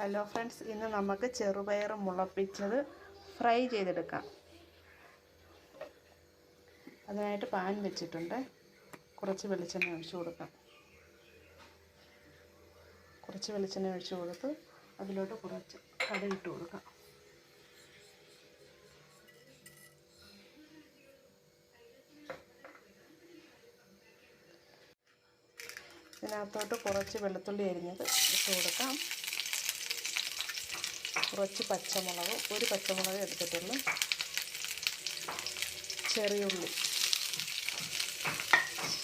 Hello friends ഇന്ന് നമുക്ക് ചെറുപയർ മുളപ്പിച്ചത് ഫ്രൈ ചെയ്തെടുക്കാം. അതിനായിട്ട് പാൻ വെച്ചിട്ടുണ്ട്. കുറച്ച് വെളിച്ചെണ്ണ ഒഴിച്ചു കൊടുക്കാം. കുറച്ച് വെളിച്ചെണ്ണ ഒഴിച്ചു കൊടുത്ത് അതിലോട്ട് കുറച്ച് കടയിട്ട് കൊടുക്കാം. ഇതിനകത്തോട്ട് കുറച്ച് വെളുത്തുള്ളി അരിഞ്ഞത് ഇട്ട് കൊടുക്കാം. കുറച്ച് പച്ചമുളക് ഒരു പച്ചമുളക് എടുത്തിട്ടുള്ളൂ ചെറിയുള്ളി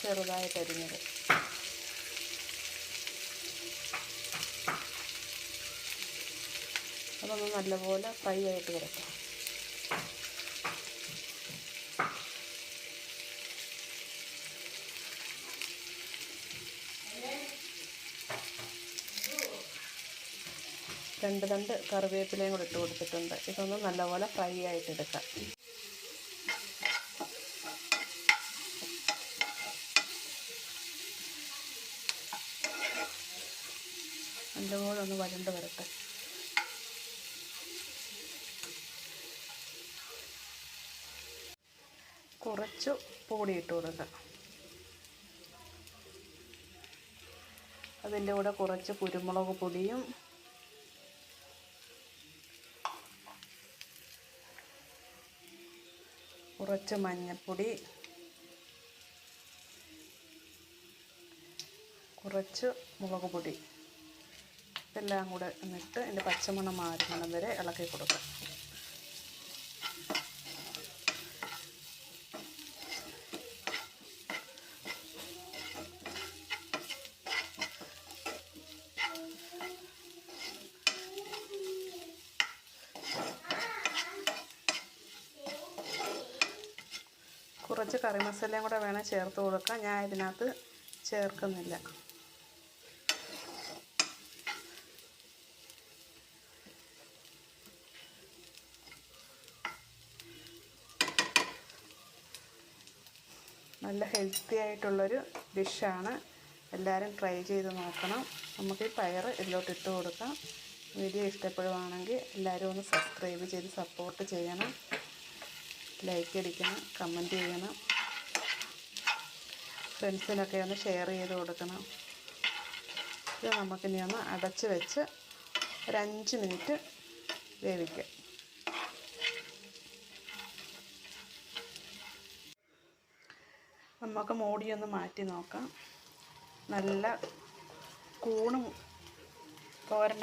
ചെറുതായിട്ട് അരിഞ്ഞത്. അതൊന്ന് നല്ലപോലെ ഫ്രൈ ആയിട്ട് കിടക്കാം രണ്ട് രണ്ട് കറിവേപ്പിലയും കൂടെ ഇട്ട് കൊടുത്തിട്ടുണ്ട്. ഇതൊന്ന് നല്ലപോലെ ഫ്രൈ ആയിട്ട് എടുക്കാം. നല്ലപോലെ ഒന്ന് വരണ്ട് വരട്ടെ. കുറച്ച് പൊടിയിട്ട് ഇട്ട് കൊടുക്കാം. അതിന്റെ കൂടെ കുറച്ച് കുരുമുളക് പൊടിയും കുറച്ച് മഞ്ഞൾപ്പൊടി കുറച്ച് മുളക് പൊടി ഇതെല്ലാം കൂടെ എന്നിട്ട് എന്റെ പച്ചമണം മാറുന്നിടം വരെ ഇളക്കി കൊടുക്കാം കുറച്ച് കറി മസാലയും കൂടെ വേണം ചേർത്ത് കൊടുക്കാം. ഞാൻ ഇതിനകത്ത് ചേർക്കുന്നില്ല. നല്ല ഹെൽത്തി ആയിട്ടുള്ളൊരു ഡിഷാണ് എല്ലാവരും ട്രൈ ചെയ്ത് നോക്കണം. നമുക്ക് ഈ പയർ ഇതിലോട്ട് ഇട്ട് കൊടുക്കാം. വീഡിയോ ഇഷ്ടപ്പെടുവാണെങ്കിൽ എല്ലാവരും ഒന്ന് സബ്സ്ക്രൈബ് ചെയ്ത് സപ്പോർട്ട് ചെയ്യണം. ലൈക്ക് അടിക്കണം കമന്റ് ചെയ്യണം. ഫ്രണ്ട്സിനൊക്കെ ഒന്ന് ഷെയർ ചെയ്ത് കൊടുക്കണം. ഇത് നമുക്കിനി ഒന്ന് അടച്ച് വെച്ച് ഒരു അഞ്ച് മിനിറ്റ് വേവിക്കാം. നമുക്ക് മോടിയൊന്ന് മാറ്റി നോക്കാം. നല്ല കൂണും തോരന്റെ